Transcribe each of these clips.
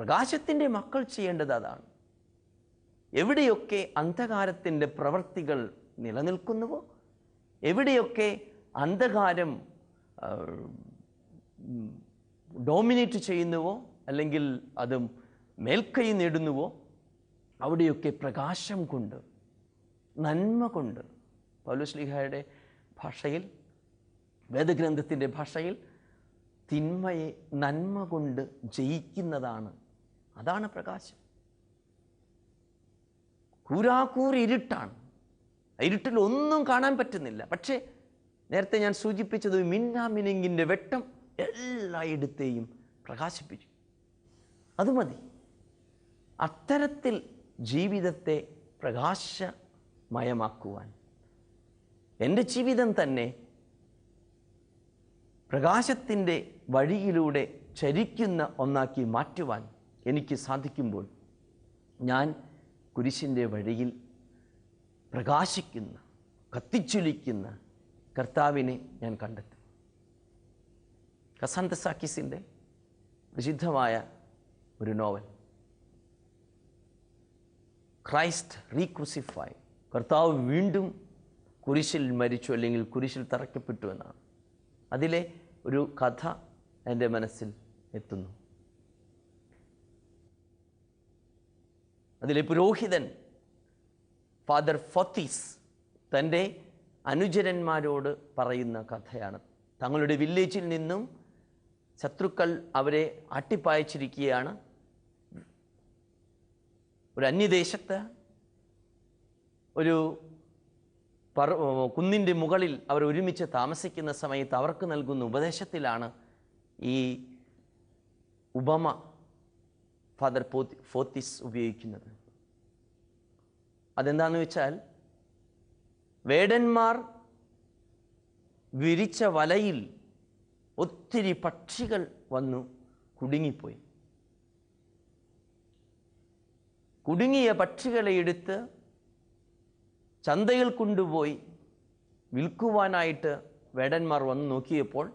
പ്രകാശത്തിന്റെ മക്കൾ ചെയ്യേണ്ടത് അതാണ്. എവിടെയൊക്കെ അന്ധകാരത്തിന്റെ പ്രവൃത്തികൾ നിലനിൽക്കുന്നുവോ എവിടെയൊക്കെ അന്ധകാരം ഡോമിനേറ്റ് ചെയ്യുന്നുവോ അല്ലെങ്കിൽ അത് മേൽക്കൈ നേടുന്നുവോ അവിടെയൊക്കെ പ്രകാശം കൊണ്ട് നന്മ കൊണ്ട് പൗലുസ്ലിഹയുടെ ഭാഷയിൽ വേദഗ്രന്ഥത്തിന്റെ ഭാഷയിൽ തിന്മയെ നന്മ കൊണ്ട് ജയിക്കുന്നതാണ് അതാണ് പ്രകാശം. കൂരാക്കൂർ ഇരുട്ടാണ് ഇരുട്ടിൽ ഒന്നും കാണാൻ പറ്റുന്നില്ല. പക്ഷേ നേരത്തെ ഞാൻ സൂചിപ്പിച്ചത് മിന്നാമിനിങ്ങിന്റെ വെട്ടം എല്ലായിടത്തെയും പ്രകാശിപ്പിച്ചു അത് മതി. അത്തരത്തിൽ ജീവിതത്തെ പ്രകാശമയമാക്കുവാൻ. എന്റെ ജീവിതം തന്നെ പ്രകാശത്തിന്റെ വഴിയിലൂടെ ചരിക്കുന്ന ഒന്നാക്കി മാറ്റുവാൻ എനിക്ക് സാധിക്കുമ്പോൾ ഞാൻ കുരിശിന്റെ വഴിയിൽ പ്രകാശിക്കുന്ന കത്തിച്ചൊലിക്കുന്ന കർത്താവിനെ ഞാൻ കണ്ടെത്തും. കസാന്ത സാക്കിസിന്റെ പ്രസിദ്ധമായ ഒരു നോവൽ. ക്രൈസ്റ്റ് റീക്രൂസിഫൈ. കർത്താവ് വീണ്ടും കുരിശിൽ മരിച്ചു അല്ലെങ്കിൽ കുരിശിൽ തറയ്ക്കപ്പെട്ടു എന്നാണ്. അതിലെ ഒരു കഥ എന്റെ മനസ്സിൽ എത്തുന്നു. അതിലെ പുരോഹിതൻ ഫാദർ ഫത്തീസ് തന്റെ അനുജരന്മാരോട് പറയുന്ന കഥയാണ്. തങ്ങളുടെ വില്ലേജിൽ നിന്നും ശത്രുക്കൾ അവരെ അട്ടിപ്പായച്ചിരിക്കുകയാണ്. ഒരു അന്യദേശത്ത് ഒരു പറ കുന്നിന്റെ മുകളിൽ അവർ ഒരുമിച്ച് താമസിക്കുന്ന സമയത്ത് അവർക്ക് നൽകുന്ന ഉപദേശത്തിലാണ് ഈ ഉപമ ഫാദർ ഫോത്തിസ് ഉപയോഗിക്കുന്നത്. അതെന്താണെന്ന് വെച്ചാൽ വേടന്മാർ വിരിച്ച വലയിൽ ഒത്തിരി പക്ഷികൾ വന്നു കുടുങ്ങിപ്പോയി. കുടുങ്ങിയ പക്ഷികളെ എടുത്ത് ചന്തയിൽ കൊണ്ടുപോയി വിൽക്കുവാനായിട്ട് വേടന്മാർ വന്ന് നോക്കിയപ്പോൾ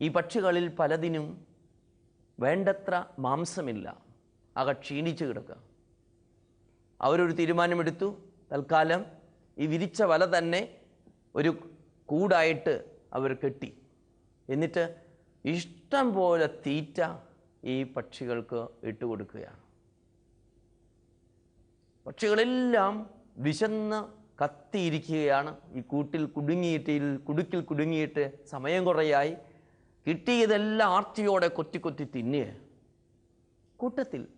ഈ പക്ഷികളിൽ പലതിനും വേണ്ടത്ര മാംസമില്ല. അക ക്ഷീണിച്ച് കിടക്കുക. അവരൊരു തീരുമാനമെടുത്തു. തൽക്കാലം ഈ വിരിച്ച വല തന്നെ ഒരു കൂടായിട്ട് അവർ കെട്ടി. എന്നിട്ട് ഇഷ്ടം പോലെ തീറ്റ ഈ പക്ഷികൾക്ക് ഇട്ടുകൊടുക്കുകയാണ് പക്ഷികളെല്ലാം വിശന്ന് കത്തിയിരിക്കുകയാണ്. ഈ കൂട്ടിൽ കുടുങ്ങിയിട്ട് കുടുക്കിൽ കുടുങ്ങിയിട്ട് സമയം കുറയായി. കിട്ടിയതെല്ലാം ആർത്തിയോടെ കൊത്തി കൊത്തി തിന്നുക. കൂട്ടത്തിൽ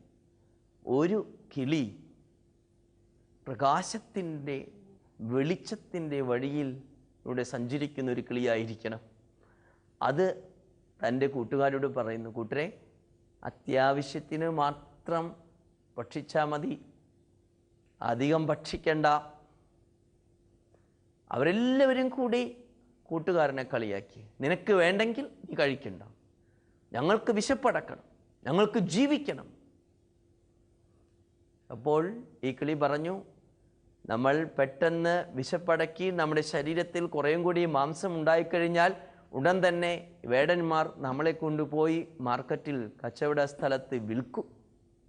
ഒരു കിളി പ്രകാശത്തിന്റെ വെളിച്ചത്തിന്റെ വഴിയിലൂടെ സഞ്ചരിക്കുന്ന ഒരു കിളിയായിരിക്കണം. അത് തന്റെ കൂട്ടുകാരോട് പറയുന്നു കൂട്ടരെ അത്യാവശ്യത്തിന് മാത്രം ഭക്ഷിച്ചാൽ മതി. അധികം ഭക്ഷിക്കണ്ട. അവരെല്ലാവരും കൂടി കൂട്ടുകാരനെ കളിയാക്കി. നിനക്ക് വേണ്ടെങ്കിൽ നീ കഴിക്കണ്ട. ഞങ്ങൾക്ക് വിശപ്പടക്കണം. ഞങ്ങൾക്ക് ജീവിക്കണം. അപ്പോൾ ഈ കിളി പറഞ്ഞു നമ്മൾ പെട്ടെന്ന് വിശപ്പടക്കി നമ്മുടെ ശരീരത്തിൽ കുറേയും കൂടി മാംസം ഉണ്ടായിക്കഴിഞ്ഞാൽ ഉടൻ തന്നെ വേടന്മാർ നമ്മളെ കൊണ്ടുപോയി മാർക്കറ്റിൽ കച്ചവട സ്ഥലത്ത് വിൽക്കും.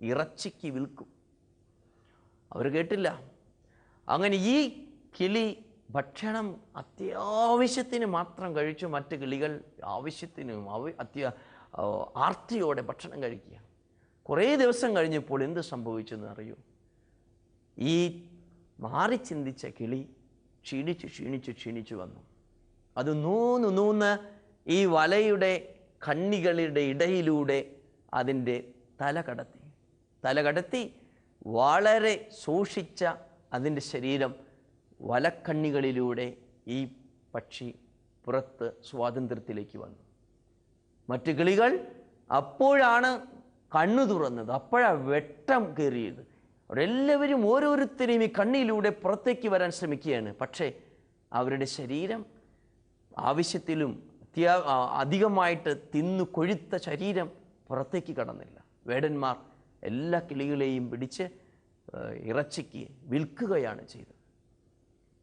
ഇറച്ചിക്ക് വിൽക്കും. അവർ കേട്ടില്ല. അങ്ങനെ ഈ കിളി ഭക്ഷണം അത്യാവശ്യത്തിന് മാത്രം കഴിച്ചു മറ്റ് കിളികൾ ആവശ്യത്തിനും അത്യ ആർത്തിയോടെ ഭക്ഷണം കഴിക്കുക. കുറേ ദിവസം കഴിഞ്ഞപ്പോൾ എന്ത് സംഭവിച്ചെന്ന് അറിയൂ? ഈ മാറി ചിന്തിച്ച കിളി ക്ഷീണിച്ച് ക്ഷീണിച്ച് ക്ഷീണിച്ച് വന്നു. അത് നൂന്ന് നൂന്ന് ഈ വലയുടെ കണ്ണികളുടെ ഇടയിലൂടെ അതിന്റെ തല കടത്തി. തല കടത്തി വളരെ സൂക്ഷിച്ച അതിന്റെ ശരീരം വലക്കണ്ണികളിലൂടെ ഈ പക്ഷി പുറത്ത് സ്വാതന്ത്ര്യത്തിലേക്ക് വന്നു. മറ്റു കിളികൾ അപ്പോഴാണ് കണ്ണു തുറന്നത്. അപ്പോഴാണ് വെട്ടം കയറിയത്. അവരെല്ലാവരും ഓരോരുത്തരെയും ഈ കണ്ണിലൂടെ പുറത്തേക്ക് വരാൻ ശ്രമിക്കുകയാണ്. പക്ഷേ അവരുടെ ശരീരം ആവശ്യത്തിലും അത്യാ അധികമായിട്ട് തിന്നു കൊഴുത്ത ശരീരം പുറത്തേക്ക് കടന്നില്ല. വേടന്മാർ എല്ലാ കിളികളെയും പിടിച്ച് ഇറച്ചിക്ക് വിൽക്കുകയാണ് ചെയ്തത്.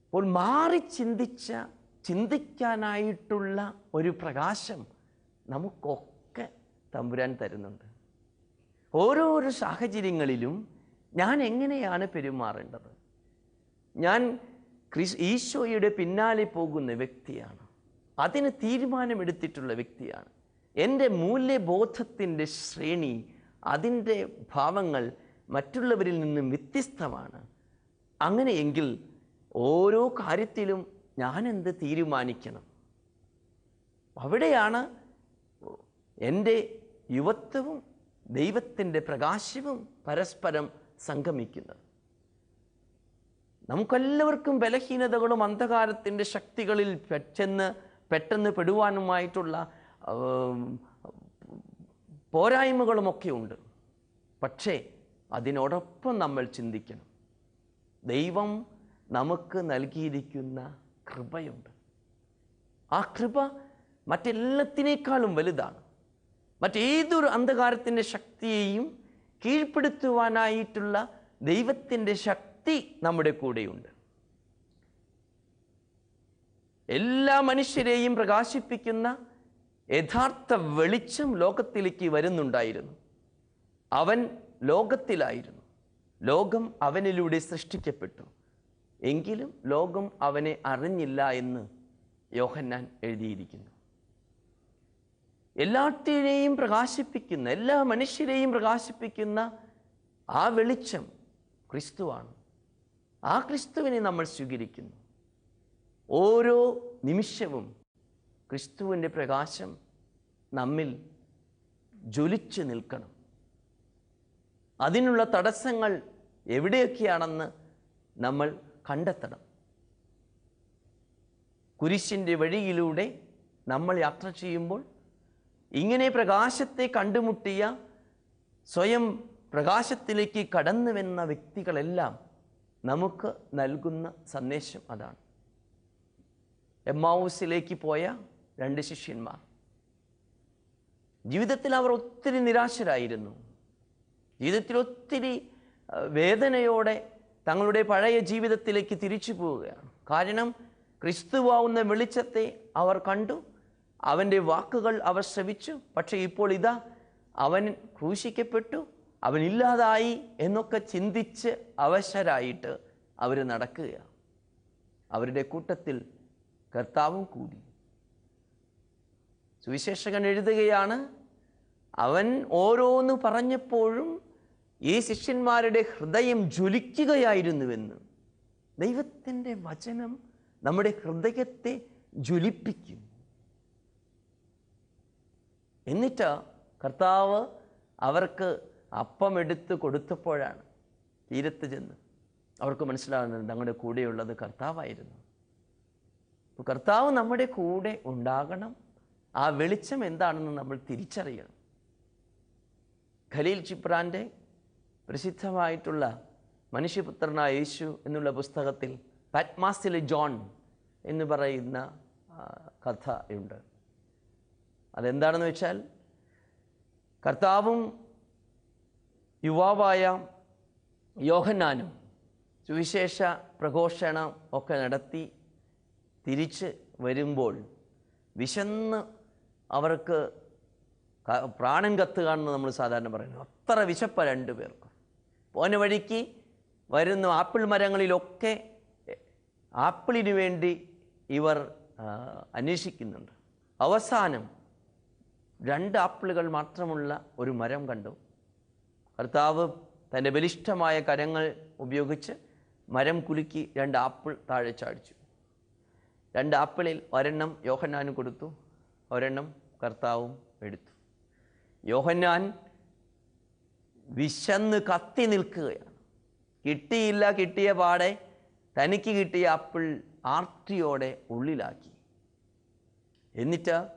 അപ്പോൾ മാറി ചിന്തിച്ച ചിന്തിക്കാനായിട്ടുള്ള ഒരു പ്രകാശം നമുക്കൊക്കെ തമ്പുരാൻ തരുന്നുണ്ട്. ഓരോരോ സാഹചര്യങ്ങളിലും ഞാൻ എങ്ങനെയാണ് പെരുമാറേണ്ടത്? ഞാൻ ക്രിസ് ഈശോയുടെ പിന്നാലെ പോകുന്ന വ്യക്തിയാണ്. അതിന് തീരുമാനമെടുത്തിട്ടുള്ള വ്യക്തിയാണ്. എന്റെ മൂല്യബോധത്തിന്റെ ശ്രേണി അതിന്റെ ഭാവങ്ങൾ മറ്റുള്ളവരിൽ നിന്നും വ്യത്യസ്തമാണ്. അങ്ങനെയെങ്കിൽ ഓരോ കാര്യത്തിലും ഞാൻ എന്ത് തീരുമാനിക്കണം? അവിടെയാണ് എന്റെ യുവത്വവും ദൈവത്തിന്റെ പ്രകാശവും പരസ്പരം സംഗമിക്കുന്നത്. നമുക്കെല്ലാവർക്കും ബലഹീനതകളും അന്ധകാരത്തിന്റെ ശക്തികളിൽ പെട്ടെന്ന് പെട്ടെന്ന് പെടുവാനുമായിട്ടുള്ള പോരായ്മകളുമൊക്കെ ഉണ്ട്. പക്ഷേ അതിനോടൊപ്പം നമ്മൾ ചിന്തിക്കണം. ദൈവം നമുക്ക് നൽകിയിരിക്കുന്ന കൃപയുണ്ട്. ആ കൃപ മറ്റെല്ലാത്തിനേക്കാളും വലുതാണ്. മറ്റേതൊരു അന്ധകാരത്തിന്റെ ശക്തിയെയും കീഴ്പ്പെടുത്തുവാനായിട്ടുള്ള ദൈവത്തിന്റെ ശക്തി നമ്മുടെ കൂടെയുണ്ട്. എല്ലാ മനുഷ്യരെയും പ്രകാശിപ്പിക്കുന്ന യഥാർത്ഥ വെളിച്ചം ലോകത്തിലേക്ക് വരുന്നുണ്ടായിരുന്നു. അവൻ ലോകത്തിലായിരുന്നു. ലോകം അവനിലൂടെ സൃഷ്ടിക്കപ്പെട്ടു. എങ്കിലും ലോകം അവനെ അറിഞ്ഞില്ല എന്ന് യോഹന്നാൻ എഴുതിയിരിക്കുന്നു. എല്ലാത്തിനെയും പ്രകാശിപ്പിക്കുന്ന എല്ലാ മനുഷ്യരെയും പ്രകാശിപ്പിക്കുന്ന ആ വെളിച്ചം ക്രിസ്തുവാണ്. ആ ക്രിസ്തുവിനെ നമ്മൾ സ്വീകരിക്കുന്നു. ഓരോ നിമിഷവും ക്രിസ്തുവിന്റെ പ്രകാശം നമ്മിൽ ജ്വലിച്ചു നിൽക്കണം. അതിനുള്ള തടസ്സങ്ങൾ എവിടെയൊക്കെയാണെന്ന് നമ്മൾ കണ്ടെത്തണം. കുരിശിന്റെ വഴിയിലൂടെ നമ്മൾ യാത്ര ചെയ്യുമ്പോൾ ഇങ്ങനെ പ്രകാശത്തെ കണ്ടുമുട്ടിയ സ്വയം പ്രകാശത്തിലേക്ക് കടന്നു വന്ന വ്യക്തികളെല്ലാം നമുക്ക് നൽകുന്ന സന്ദേശം അതാണ്. എമ്മാവൂസിലേക്ക് പോയ രണ്ട് ശിഷ്യന്മാർ. ജീവിതത്തിൽ അവർ ഒത്തിരി നിരാശരായിരുന്നു. ജീവിതത്തിൽ ഒത്തിരി വേദനയോടെ തങ്ങളുടെ പഴയ ജീവിതത്തിലേക്ക് തിരിച്ചു പോവുകയാണ്. കാരണം ക്രിസ്തുവാവുന്ന വെളിച്ചത്തെ അവർ കണ്ടു അവന്റെ വാക്കുകൾ അവർ ശ്രവിച്ചു. പക്ഷേ ഇപ്പോൾ ഇതാ അവൻ ക്രൂശിക്കപ്പെട്ടു അവനില്ലാതായി എന്നൊക്കെ ചിന്തിച്ച് അവശരായിട്ട് അവർ നടക്കുകയാണ്. അവരുടെ കൂട്ടത്തിൽ കർത്താവും കൂടി. സുവിശേഷകൻ എഴുതുകയാണ് അവൻ ഓരോന്ന് പറഞ്ഞപ്പോഴും ഈ ശിഷ്യന്മാരുടെ ഹൃദയം ജ്വലിക്കുകയായിരുന്നുവെന്ന്. ദൈവത്തിന്റെ വചനം നമ്മുടെ ഹൃദയത്തെ ജ്വലിപ്പിക്കും. എന്നിട്ട് കർത്താവ് അവർക്ക് അപ്പമെടുത്ത് കൊടുത്തപ്പോഴാണ് തീരത്ത് ചെന്ന് അവർക്ക് മനസ്സിലാകുന്നത് ഞങ്ങളുടെ കൂടെയുള്ളത് കർത്താവായിരുന്നു. കർത്താവ് നമ്മുടെ കൂടെ ഉണ്ടാകണം. ആ വെളിച്ചം എന്താണെന്ന് നമ്മൾ തിരിച്ചറിയണം. ഖലീൽ ചിപ്രാന്റെ പ്രസിദ്ധമായിട്ടുള്ള മനുഷ്യപുത്രനായ യേശു എന്നുള്ള പുസ്തകത്തിൽ പത്മാസിലെ ജോൺ എന്ന് പറയുന്ന കഥയുണ്ട് അതെന്താണെന്ന് വെച്ചാൽ കർത്താവും യുവാവായ യോഹന്നാനും സുവിശേഷ പ്രഘോഷണം ഒക്കെ നടത്തി തിരിച്ച് വരുമ്പോൾ വിശന്ന് അവർക്ക് പ്രാണൻ കത്തുകയാണെന്ന് നമ്മൾ സാധാരണ പറയുന്നു അത്ര വിശപ്പ രണ്ടു പേർക്കും പോന വഴിക്ക് വരുന്ന ആപ്പിൾ മരങ്ങളിലൊക്കെ ആപ്പിളിന് വേണ്ടി ഇവർ അന്വേഷിക്കുന്നുണ്ട്. അവസാനം രണ്ട് ആപ്പിളുകൾ മാത്രമുള്ള ഒരു മരം കണ്ടു. കർത്താവ് തന്റെ ബലിഷ്ഠമായ കരങ്ങൾ ഉപയോഗിച്ച് മരം കുലുക്കി രണ്ട് ആപ്പിൾ താഴെ ചാടിച്ചു. രണ്ട് ആപ്പിളിൽ ഒരെണ്ണം യോഹന്നാന് കൊടുത്തു ഒരെണ്ണം കർത്താവും എടുത്തു. യോഹന്നാൻ വിശന്ന് കത്തി നിൽക്കുകയാണ്. കിട്ടിയില്ല കിട്ടിയ പാടെ തനിക്ക് കിട്ടിയ ആപ്പിൾ ആർത്തിയോടെ ഉള്ളിലാക്കി. എന്നിട്ട്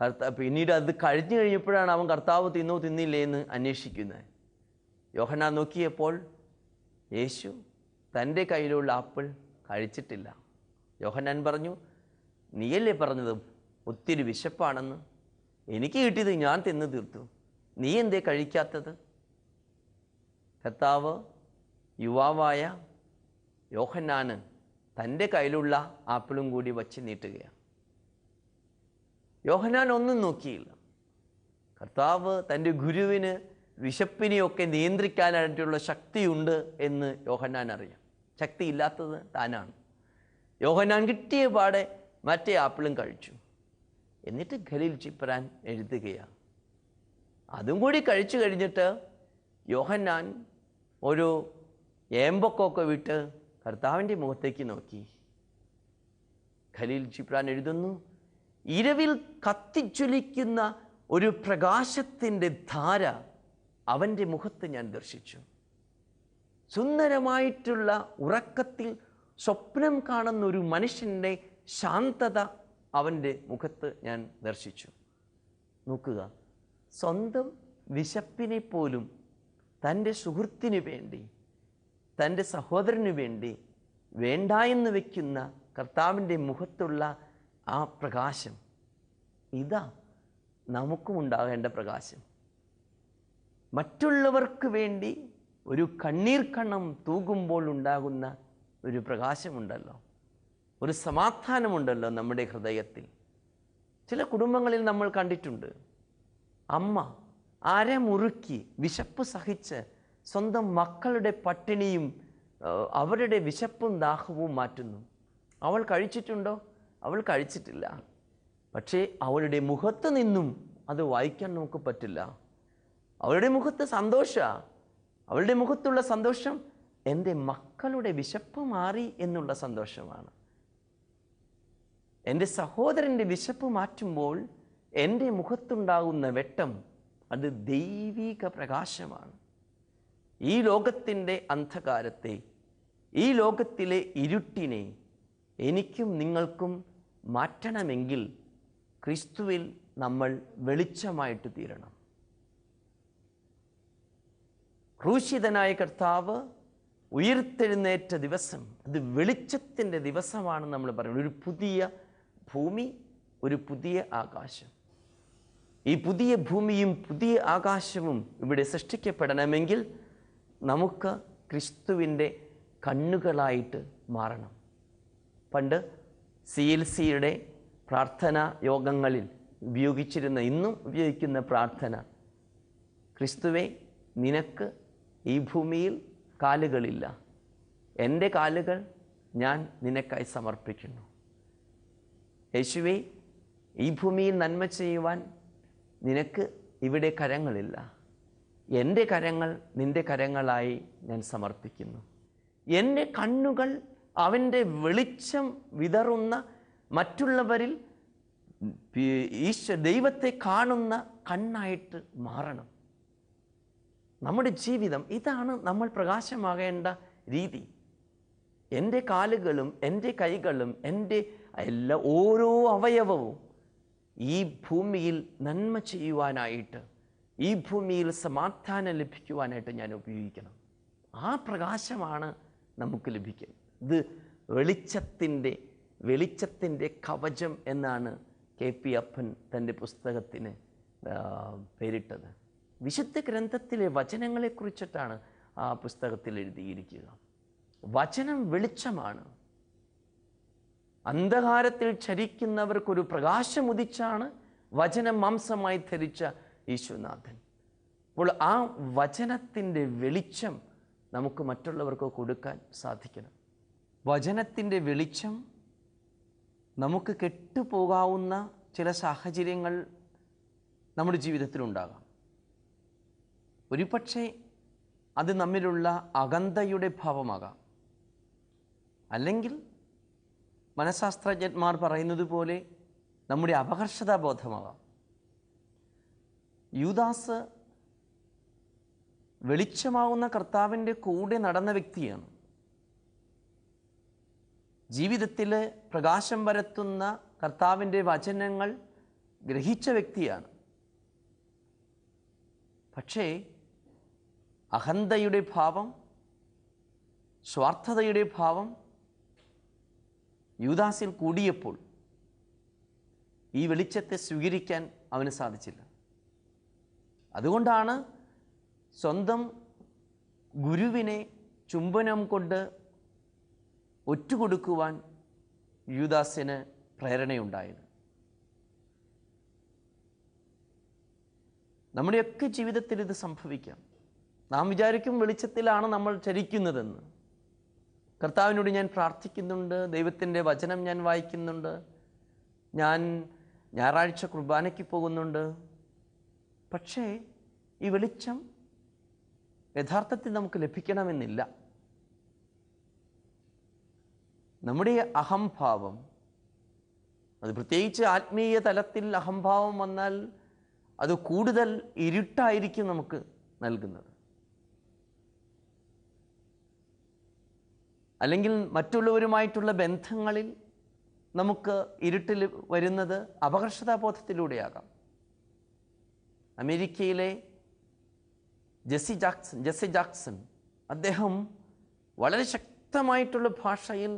കർത്താ പിന്നീട് അത് കഴിഞ്ഞു കഴിഞ്ഞപ്പോഴാണ് അവൻ കർത്താവ് തിന്നോ തിന്നില്ലേ എന്ന് അന്വേഷിക്കുന്നത്. യോഹന നോക്കിയപ്പോൾ യേശു തന്റെ കയ്യിലുള്ള ആപ്പിൾ കഴിച്ചിട്ടില്ല. യോഹന്നാൻ പറഞ്ഞു നീയല്ലേ പറഞ്ഞത്? ഒത്തിരി വിശപ്പാണെന്ന്. എനിക്ക് കിട്ടിയത് ഞാൻ തിന്ന് തീർത്തു. നീ എന്തേ കഴിക്കാത്തത്? കർത്താവ് യുവാവായ യോഹന്നാന് തന്റെ കയ്യിലുള്ള ആപ്പിളും കൂടി വച്ച് നീട്ടുകയാണ്. യോഹന്നാൻ ഒന്നും നോക്കിയില്ല. കർത്താവ് തന്റെ ഗുരുവിന് വിശപ്പിനെയൊക്കെ നിയന്ത്രിക്കാനായിട്ടുള്ള ശക്തിയുണ്ട് എന്ന് യോഹന്നാൻ അറിയാം. ശക്തി ഇല്ലാത്തത് താനാണ്. യോഹന്നാൻ കിട്ടിയ പാടെ മറ്റേ ആപ്പിളും കഴിച്ചു. എന്നിട്ട് ഖലീൽ ചിപ്രാൻ എഴുതുകയാണ്. അതും കൂടി കഴിച്ചു കഴിഞ്ഞിട്ട് യോഹന്നാൻ ഒരു ഏമ്പൊക്കൊക്കെ വിട്ട് കർത്താവിന്റെ മുഖത്തേക്ക് നോക്കി. ഖലീൽ ജിബ്രാൻ എഴുതുന്നു ഇരവിൽ കത്തിജ്വലിക്കുന്ന ഒരു പ്രകാശത്തിന്റെ ധാര അവന്റെ മുഖത്ത് ഞാൻ ദർശിച്ചു. സുന്ദരമായിട്ടുള്ള ഉറക്കത്തിൽ സ്വപ്നം കാണുന്ന ഒരു മനുഷ്യന്റെ ശാന്തത അവന്റെ മുഖത്ത് ഞാൻ ദർശിച്ചു. നോക്കുക സ്വന്തം വിശപ്പിനെ പോലും തന്റെ സുഹൃത്തിന് വേണ്ടി തന്റെ സഹോദരന് വേണ്ടി വേണ്ട എന്ന് വയ്ക്കുന്ന കർത്താവിന്റെ മുഖത്തുള്ള ആ പ്രകാശം ഇതാ നമുക്കും ഉണ്ടാകേണ്ട പ്രകാശം. മറ്റുള്ളവർക്ക് വേണ്ടി ഒരു കണ്ണീർ കണ്ണം തൂകുമ്പോൾ ഉണ്ടാകുന്ന ഒരു പ്രകാശമുണ്ടല്ലോ. ഒരു സമാധാനമുണ്ടല്ലോ നമ്മുടെ ഹൃദയത്തിൽ. ചില കുടുംബങ്ങളിൽ നമ്മൾ കണ്ടിട്ടുണ്ട്. അമ്മ അരമുറുക്കി വിശപ്പ് സഹിച്ച് സ്വന്തം മക്കളുടെ പട്ടിണിയും അവരുടെ വിശപ്പും ദാഹവും മാറ്റുന്നു. അവൾ കഴിച്ചിട്ടുണ്ടോ? അവൾ കഴിച്ചിട്ടില്ല. പക്ഷേ അവളുടെ മുഖത്ത് നിന്നും അത് വായിക്കാൻ നമുക്ക് പറ്റില്ല. അവളുടെ മുഖത്ത് സന്തോഷ. അവളുടെ മുഖത്തുള്ള സന്തോഷം എന്റെ മക്കളുടെ വിശപ്പ് മാറി എന്നുള്ള സന്തോഷമാണ്. എന്റെ സഹോദരന്റെ വിശപ്പ് മാറ്റുമ്പോൾ എന്റെ മുഖത്തുണ്ടാകുന്ന വെട്ടം അത് ദൈവിക പ്രകാശമാണ്. ഈ ലോകത്തിന്റെ അന്ധകാരത്തെ ഈ ലോകത്തിലെ ഇരുട്ടിനെ എനിക്കും നിങ്ങൾക്കും മാറ്റണമെങ്കിൽ ക്രിസ്തുവിൽ നമ്മൾ വെളിച്ചമായിട്ട് തീരണം. ക്രൂശിതനായ കർത്താവ് ഉയർത്തെഴുന്നേറ്റ ദിവസം അത് വെളിച്ചത്തിന്റെ ദിവസമാണ് നമ്മൾ പറയുന്നത് ഒരു പുതിയ ഭൂമി ഒരു പുതിയ ആകാശം. ഈ പുതിയ ഭൂമിയും പുതിയ ആകാശവും ഇവിടെ സൃഷ്ടിക്കപ്പെടണമെങ്കിൽ നമുക്ക് ക്രിസ്തുവിന്റെ കണ്ണുകളായിട്ട് മാറണം. പണ്ട് സി എൽ സിയുടെ പ്രാർത്ഥനാ യോഗങ്ങളിൽ ഉപയോഗിച്ചിരുന്ന ഇന്നും ഉപയോഗിക്കുന്ന പ്രാർത്ഥന ക്രിസ്തുവെ നിനക്ക് ഈ ഭൂമിയിൽ കാലുകളില്ല. എന്റെ കാലുകൾ ഞാൻ നിനക്കായി സമർപ്പിക്കുന്നു. യേശുവെ ഈ ഭൂമിയിൽ നന്മ ചെയ്യുവാൻ നിനക്ക് ഇവിടെ കരങ്ങളില്ല. എന്റെ കരങ്ങൾ നിന്റെ കരങ്ങളായി ഞാൻ സമർപ്പിക്കുന്നു. എന്റെ കണ്ണുകൾ അവന്റെ വെളിച്ചം വിതറുന്ന മറ്റുള്ളവരിൽ ഈശ്വ ദൈവത്തെ കാണുന്ന കണ്ണായിട്ട് മാറണം. നമ്മുടെ ജീവിതം ഇതാണ് നമ്മൾ പ്രകാശമാകേണ്ട രീതി. എന്റെ കാലുകളും എന്റെ കൈകളും എന്റെ എല്ലാ ഓരോ അവയവവും ഈ ഭൂമിയിൽ നന്മ ചെയ്യുവാനായിട്ട് ഈ ഭൂമിയിൽ സമാധാനം ലഭിക്കുവാനായിട്ട് ഞാൻ ഉപയോഗിക്കണം. ആ പ്രകാശമാണ് നമുക്ക് ലഭിക്കുന്നത്. ഇത് വെളിച്ചത്തിന്റെ വെളിച്ചത്തിന്റെ കവചം എന്നാണ് കെ പി അപ്പൻ തന്റെ പുസ്തകത്തിന് പേരിട്ടത്. വിശുദ്ധ ഗ്രന്ഥത്തിലെ വചനങ്ങളെക്കുറിച്ചിട്ടാണ് ആ പുസ്തകത്തിൽ എഴുതിയിരിക്കുക. വചനം വെളിച്ചമാണ്. അന്ധകാരത്തിൽ ചരിക്കുന്നവർക്കൊരു പ്രകാശം ഉദിച്ചാണ് വചനം മാംസമായി ധരിച്ച യേശുനാഥൻ. അപ്പോൾ ആ വചനത്തിന്റെ വെളിച്ചം നമുക്ക് മറ്റുള്ളവർക്ക് കൊടുക്കാൻ സാധിക്കണം. വചനത്തിന്റെ വെളിച്ചം നമുക്ക് കെട്ടുപോകാവുന്ന ചില സാഹചര്യങ്ങൾ നമ്മുടെ ജീവിതത്തിലുണ്ടാകാം ഒരുപക്ഷെ അത് നമ്മിലുള്ള അകന്തയുടെ ഭാവമാകാം. അല്ലെങ്കിൽ മനഃശാസ്ത്രജ്ഞന്മാർ പറയുന്നത് പോലെ നമ്മുടെ അപകർഷതാബോധമാകാം യൂദാസ് വെളിച്ചമാവുന്ന കർത്താവിന്റെ കൂടെ നടന്ന വ്യക്തിയാണ്. ജീവിതത്തിൽ പ്രകാശം പരത്തുന്ന കർത്താവിന്റെ വചനങ്ങൾ ഗ്രഹിച്ച വ്യക്തിയാണ്. പക്ഷേ അഹന്തയുടെ ഭാവം സ്വാർത്ഥതയുടെ ഭാവം യൂദാസിൽ കൂടിയപ്പോൾ ഈ വെളിച്ചത്തെ സ്വീകരിക്കാൻ അവന് സാധിച്ചില്ല. അതുകൊണ്ടാണ് സ്വന്തം ഗുരുവിനെ ചുംബനം കൊണ്ട് ഒറ്റുകൊടുക്കുവാൻ യൂദാസിന് പ്രേരണയുണ്ടായത്. നമ്മുടെയൊക്കെ ജീവിതത്തിൽ ഇത് സംഭവിക്കാം. നാം വിചാരിക്കും വെളിച്ചത്തിലാണ് നമ്മൾ ചരിക്കുന്നതെന്ന്. കർത്താവിനോട് ഞാൻ പ്രാർത്ഥിക്കുന്നുണ്ട്. ദൈവത്തിന്റെ വചനം ഞാൻ വായിക്കുന്നുണ്ട്. ഞാൻ ഞായറാഴ്ച കുർബാനയ്ക്ക് പോകുന്നുണ്ട്. പക്ഷേ ഈ വെളിച്ചം യഥാർത്ഥത്തിൽ നമുക്ക് ലഭിക്കണമെന്നില്ല. നമ്മുടെ അഹംഭാവം അത് പ്രത്യേകിച്ച് ആത്മീയ തലത്തിൽ അഹംഭാവം വന്നാൽ അത് കൂടുതൽ ഇരുട്ടായിരിക്കും നമുക്ക് നൽകുന്നത്. അല്ലെങ്കിൽ മറ്റുള്ളവരുമായിട്ടുള്ള ബന്ധങ്ങളിൽ നമുക്ക് ഇരുട്ടിൽ വരുന്നത് അപകർഷതാബോധത്തിലൂടെയാകാം. അമേരിക്കയിലെ ജെസ്സി ജാക്സൺ ജെസ്സി ജാക്സൺ അദ്ദേഹം വളരെ ശക്തമായിട്ടുള്ള ഭാഷയിൽ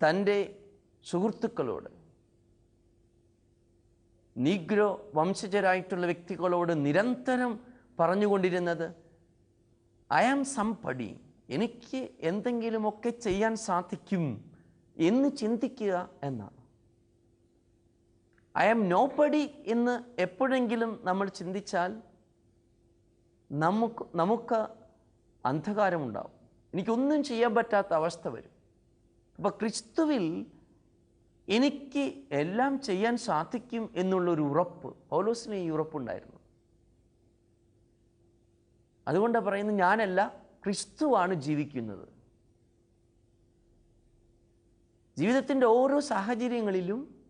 തന്റെ സുഹൃത്തുക്കളോട് നീഗ്രോ വംശജരായിട്ടുള്ള വ്യക്തികളോട് നിരന്തരം പറഞ്ഞുകൊണ്ടിരുന്നത് ഐ ആം സംപടി എനിക്ക് എന്തെങ്കിലുമൊക്കെ ചെയ്യാൻ സാധിക്കും എന്ന് ചിന്തിക്കുക എന്നാണ്. ഐ ആം നോപ്പടി എന്ന് എപ്പോഴെങ്കിലും നമ്മൾ ചിന്തിച്ചാൽ നമുക്ക് നമുക്ക് അന്ധകാരമുണ്ടാവും. എനിക്കൊന്നും ചെയ്യാൻ പറ്റാത്ത അവസ്ഥ വരും. അപ്പോൾ ക്രിസ്തുവിൽ എനിക്ക് എല്ലാം ചെയ്യാൻ സാധിക്കും എന്നുള്ളൊരു ഉറപ്പ് പൗലോസിന് ഈ ഉറപ്പുണ്ടായിരുന്നു. അതുകൊണ്ടാണ് പറയുന്നത് ഞാനല്ല ക്രിസ്തുവാണ് ജീവിക്കുന്നത്. ജീവിതത്തിന്റെ ഓരോ സാഹചര്യങ്ങളിലും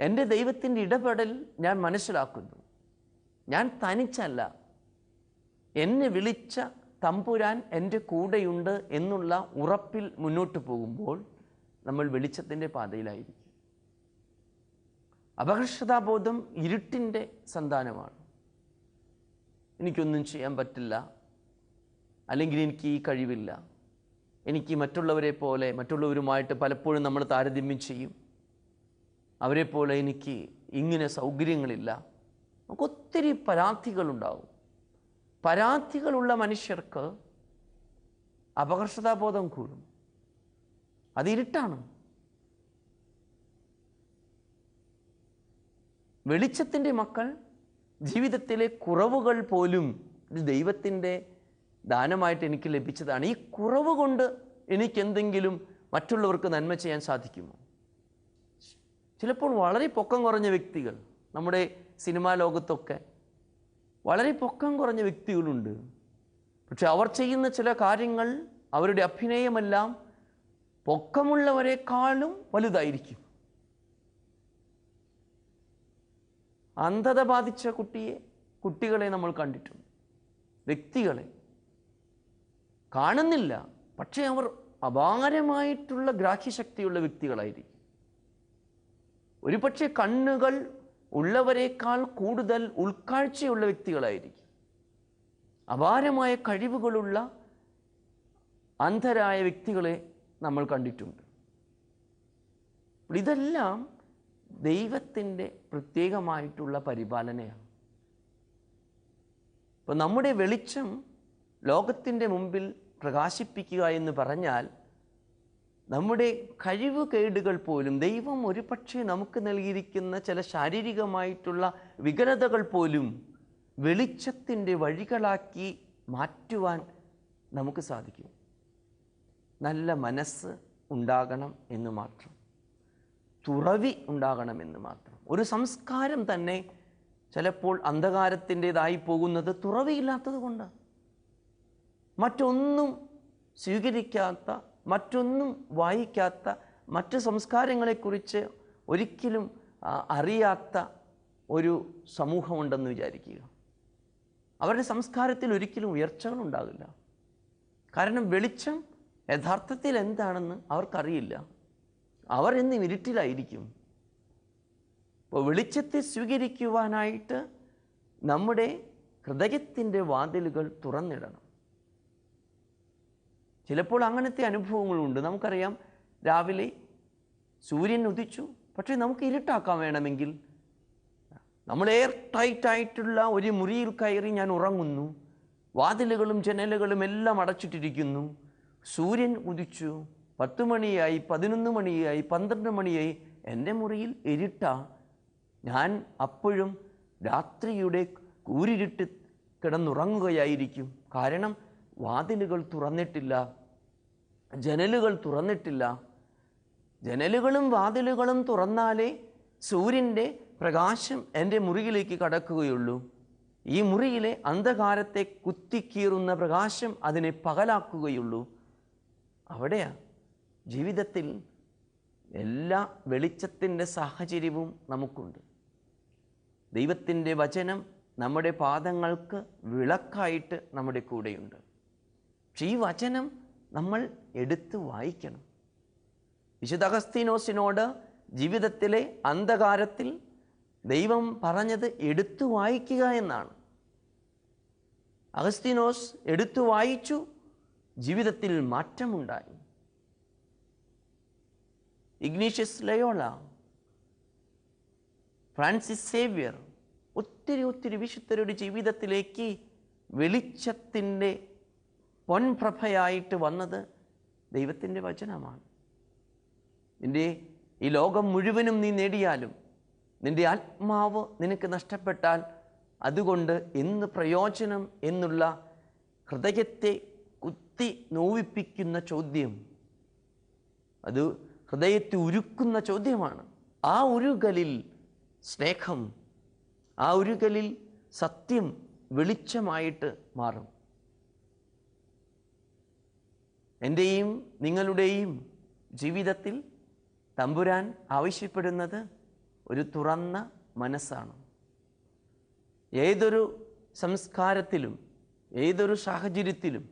എന്റെ ദൈവത്തിന്റെ ഇടപെടൽ ഞാൻ മനസ്സിലാക്കുന്നു. ഞാൻ തനിച്ചല്ല. എന്നെ വിളിച്ച തമ്പുരാൻ എന്റെ കൂടെയുണ്ട് എന്നുള്ള ഉറപ്പിൽ മുന്നോട്ട് പോകുമ്പോൾ നമ്മൾ വെളിച്ചത്തിന്റെ പാതയിലായിരിക്കും. അപകർഷതാബോധം ഇരുട്ടിന്റെ സന്താനമാണ്. എനിക്കൊന്നും ചെയ്യാൻ പറ്റില്ല. അല്ലെങ്കിൽ എനിക്ക് ഈ കഴിവില്ല. എനിക്ക് മറ്റുള്ളവരെ പോലെ മറ്റുള്ളവരുമായിട്ട് പലപ്പോഴും നമ്മൾ താരതമ്യം ചെയ്യും. അവരെ പോലെ എനിക്ക് ഇങ്ങനെ സൗകര്യങ്ങളില്ല. നമുക്ക് ഒത്തിരി പരാതികളുണ്ടാവും. പരാതികളുള്ള മനുഷ്യർക്ക് അപകർഷതാബോധം കൂടും. അത് വെളിച്ചത്തിന്റെ മക്കൾ ജീവിതത്തിലെ കുറവുകൾ പോലും ദൈവത്തിന്റെ ദാനമായിട്ട് എനിക്ക് ലഭിച്ചതാണ്. ഈ കുറവ് കൊണ്ട് എനിക്കെന്തെങ്കിലും മറ്റുള്ളവർക്ക് നന്മ ചെയ്യാൻ സാധിക്കുമോ? ചിലപ്പോൾ വളരെ പൊക്കം കുറഞ്ഞ വ്യക്തികൾ നമ്മുടെ സിനിമാ ലോകത്തൊക്കെ വളരെ പൊക്കം കുറഞ്ഞ വ്യക്തികളുണ്ട്. പക്ഷെ അവർ ചെയ്യുന്ന ചില കാര്യങ്ങൾ അവരുടെ അഭിനയമെല്ലാം പൊക്കമുള്ളവരെക്കാളും വലുതായിരിക്കും. അന്ധത ബാധിച്ച കുട്ടിയെ കുട്ടികളെ നമ്മൾ കണ്ടിട്ടുണ്ട്. വ്യക്തികളെ കാണുന്നില്ല. പക്ഷേ അവർ അപാരമായിട്ടുള്ള ഗ്രാഹ്യശക്തിയുള്ള വ്യക്തികളായിരിക്കും. ഒരുപക്ഷെ കണ്ണുകൾ ഉള്ളവരെക്കാൾ കൂടുതൽ ഉൾക്കാഴ്ചയുള്ള വ്യക്തികളായിരിക്കും. അപാരമായ കഴിവുകളുള്ള അന്ധരായ വ്യക്തികളെ നമ്മൾ കണ്ടിട്ടുണ്ട്. ഇതെല്ലാം ദൈവത്തിന്റെ പ്രത്യേകമായിട്ടുള്ള പരിപാലനയാണ്. ഇപ്പം നമ്മുടെ വെളിച്ചം ലോകത്തിന്റെ മുമ്പിൽ പ്രകാശിപ്പിക്കുക എന്ന് പറഞ്ഞാൽ നമ്മുടെ കഴിവ് കേടുകൾ പോലും ദൈവം ഒരുപക്ഷെ നമുക്ക് നൽകിയിരിക്കുന്ന ചില ശാരീരികമായിട്ടുള്ള വികലതകൾ പോലും വെളിച്ചത്തിന്റെ വഴികളാക്കി മാറ്റുവാൻ നമുക്ക് സാധിക്കും. നല്ല മനസ്സ് ഉണ്ടാകണം എന്ന് മാത്രം. തുറവി ഉണ്ടാകണമെന്ന് മാത്രം. ഒരു സംസ്കാരം തന്നെ ചിലപ്പോൾ അന്ധകാരത്തിന്റെതായി പോകുന്നത് തുറവിയില്ലാത്തത് കൊണ്ടാണ്. മറ്റൊന്നും സ്വീകരിക്കാത്ത മറ്റൊന്നും വായിക്കാത്ത മറ്റ് സംസ്കാരങ്ങളെക്കുറിച്ച് ഒരിക്കലും അറിയാത്ത ഒരു സമൂഹമുണ്ടെന്ന് വിചാരിക്കുക. അവരുടെ സംസ്കാരത്തിൽ ഒരിക്കലും ഉയർച്ചകൾ ഉണ്ടാകില്ല കാരണം വെളിച്ചം യഥാർത്ഥത്തിൽ എന്താണെന്ന് അവർക്കറിയില്ല. അവർ ഇന്ന് ഇരുട്ടിലായിരിക്കും. അപ്പോൾ വെളിച്ചത്തെ സ്വീകരിക്കുവാനായിട്ട് നമ്മുടെ ഹൃദയത്തിന്റെ വാതിലുകൾ തുറന്നിടണം. ചിലപ്പോൾ അങ്ങനത്തെ അനുഭവങ്ങളുണ്ട്. നമുക്കറിയാം രാവിലെ സൂര്യൻ ഉദിച്ചു. പക്ഷേ നമുക്ക് ഇരുട്ടാക്കാൻ വേണമെങ്കിൽ നമ്മൾ എയർ ടൈറ്റ് ആയിട്ടുള്ള ഒരു മുറിയിൽ കയറി ഞാൻ ഉറങ്ങുന്നു. വാതിലുകളും ജനലുകളും എല്ലാം അടച്ചിട്ടിരിക്കുന്നു. സൂര്യൻ ഉദിച്ചു. പത്ത് മണിയായി പതിനൊന്ന് മണിയായി പന്ത്രണ്ട് മണിയായി. എന്റെ മുറിയിൽ ഇരുട്ടാ. ഞാൻ അപ്പോഴും രാത്രിയുടെ കൂരിരുട്ട് കിടന്നുറങ്ങുകയായിരിക്കും. കാരണം വാതിലുകൾ തുറന്നിട്ടില്ല ജനലുകൾ തുറന്നിട്ടില്ല. ജനലുകളും വാതിലുകളും തുറന്നാലേ സൂര്യന്റെ പ്രകാശം എന്റെ മുറിയിലേക്ക് കടക്കുകയുള്ളൂ. ഈ മുറിയിലെ അന്ധകാരത്തെ കുത്തിക്കീറുന്ന പ്രകാശം അതിനെ പകലാക്കുകയുള്ളൂ. അവിടെയാ ജീവിതത്തിൽ എല്ലാ വെളിച്ചത്തിന്റെ സാഹചര്യവും നമുക്കുണ്ട്. ദൈവത്തിന്റെ വചനം നമ്മുടെ പാദങ്ങൾക്ക് വിളക്കായിട്ട് നമ്മുടെ കൂടെയുണ്ട്. പക്ഷെ ഈ വചനം നമ്മൾ എടുത്ത് വായിക്കണം. വിശുദ്ധ അഗസ്തീനോസിനോട് ജീവിതത്തിലെ അന്ധകാരത്തിൽ ദൈവം പറഞ്ഞത് എടുത്തു വായിക്കുക എന്നാണ്. അഗസ്തീനോസ് എടുത്തു വായിച്ചു ജീവിതത്തിൽ മാറ്റമുണ്ടായി. ഇഗ്നീഷ്യസ് ലയോള ഫ്രാൻസിസ് സേവ്യർ ഒത്തിരി ഒത്തിരി വിശുദ്ധരുടെ ജീവിതത്തിലേക്ക് വെളിച്ചത്തിന്റെ പൊൻപ്രഭയായിട്ട് വന്നത് ദൈവത്തിന്റെ വചനമാണ്. നിന്റെ ഈ ലോകം മുഴുവനും നീ നേടിയാലും നിന്റെ ആത്മാവ് നിനക്ക് നഷ്ടപ്പെട്ടാൽ അതുകൊണ്ട് എന്ത് പ്രയോജനം എന്നുള്ള ഹൃദയത്തെ കുത്തി നോവിപ്പിക്കുന്ന ചോദ്യം. അത് ഹൃദയത്തെ ഉരുക്കുന്ന ചോദ്യമാണ്. ആ ഉരുകലിൽ സ്നേഹം ആ ഉരുകലിൽ സത്യം വെളിച്ചമായിട്ട് മാറും. എന്റെയും നിങ്ങളുടെയും ജീവിതത്തിൽ തമ്പുരാൻ ആവശ്യപ്പെടുന്നത് ഒരു തുറന്ന മനസ്സാണ്. ഏതൊരു സംസ്കാരത്തിലും ഏതൊരു സാഹചര്യത്തിലും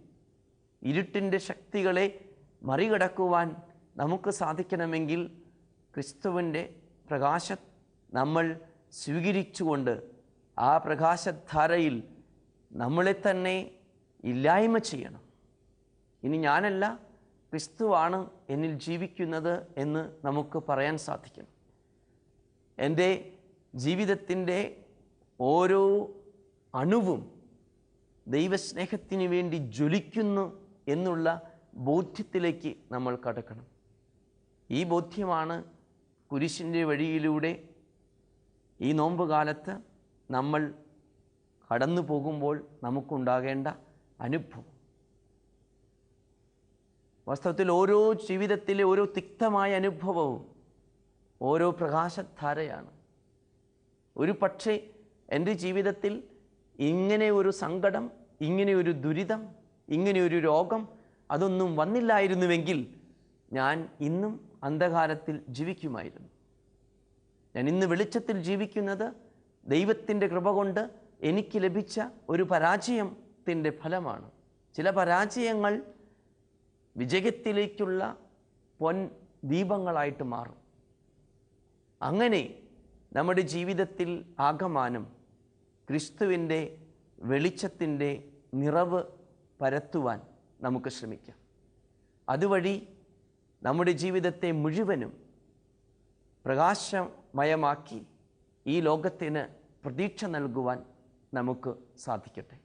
ഇരുട്ടിന്റെ ശക്തികളെ മറികടക്കുവാൻ നമുക്ക് സാധിക്കണമെങ്കിൽ ക്രിസ്തുവിന്റെ പ്രകാശ നമ്മൾ സ്വീകരിച്ചുകൊണ്ട് ആ പ്രകാശധാരയിൽ നമ്മളെ തന്നെ ഇല്ലായ്മ ചെയ്യണം. ഇനി ഞാനല്ല ക്രിസ്തുവാണ് എന്നിൽ ജീവിക്കുന്നത് എന്ന് നമുക്ക് പറയാൻ സാധിക്കും. എന്റെ ജീവിതത്തിന്റെ ഓരോ അണുവും ദൈവസ്നേഹത്തിന് വേണ്ടി ജ്വലിക്കുന്നു എന്നുള്ള ബോധ്യത്തിലേക്ക് നമ്മൾ കടക്കണം. ഈ ബോധ്യമാണ് കുരിശിന്റെ വഴിയിലൂടെ ഈ നോമ്പ് കാലത്ത് നമ്മൾ കടന്നു പോകുമ്പോൾ നമുക്കുണ്ടാകേണ്ട അനുഭവം. വാസ്തവത്തിൽ ഓരോ ജീവിതത്തിലെ ഓരോ തിക്തമായ അനുഭവവും ഓരോ പ്രകാശധാരയാണ്. ഒരു പക്ഷേ എന്റെ ജീവിതത്തിൽ ഇങ്ങനെ ഒരു സങ്കടം ഇങ്ങനെ ഒരു ദുരിതം ഇങ്ങനെ ഒരു രോഗം അതൊന്നും വന്നില്ലായിരുന്നുവെങ്കിൽ ഞാൻ ഇന്നും അന്ധകാരത്തിൽ ജീവിക്കുമായിരുന്നു. ഞാൻ ഇന്ന് വെളിച്ചത്തിൽ ജീവിക്കുന്നത് ദൈവത്തിന്റെ കൃപ കൊണ്ട് എനിക്ക് ലഭിച്ച ഒരു പരാജയത്തിന്റെ ഫലമാണ്. ചില പരാജയങ്ങൾ വിജയത്തിലേക്കുള്ള പൊൻ ദീപങ്ങളായിട്ട് മാറും. അങ്ങനെ നമ്മുടെ ജീവിതത്തിൽ ആകമാനം ക്രിസ്തുവിന്റെ വെളിച്ചത്തിന്റെ നിറവ് പരത്തുവാൻ നമുക്ക് ശ്രമിക്കാം. അതുവഴി നമ്മുടെ ജീവിതത്തെ മുഴുവനും പ്രകാശമയമാക്കി ഈ ലോകത്തിന് പ്രതീക്ഷ നൽകുവാൻ നമുക്ക് സാധിക്കട്ടെ.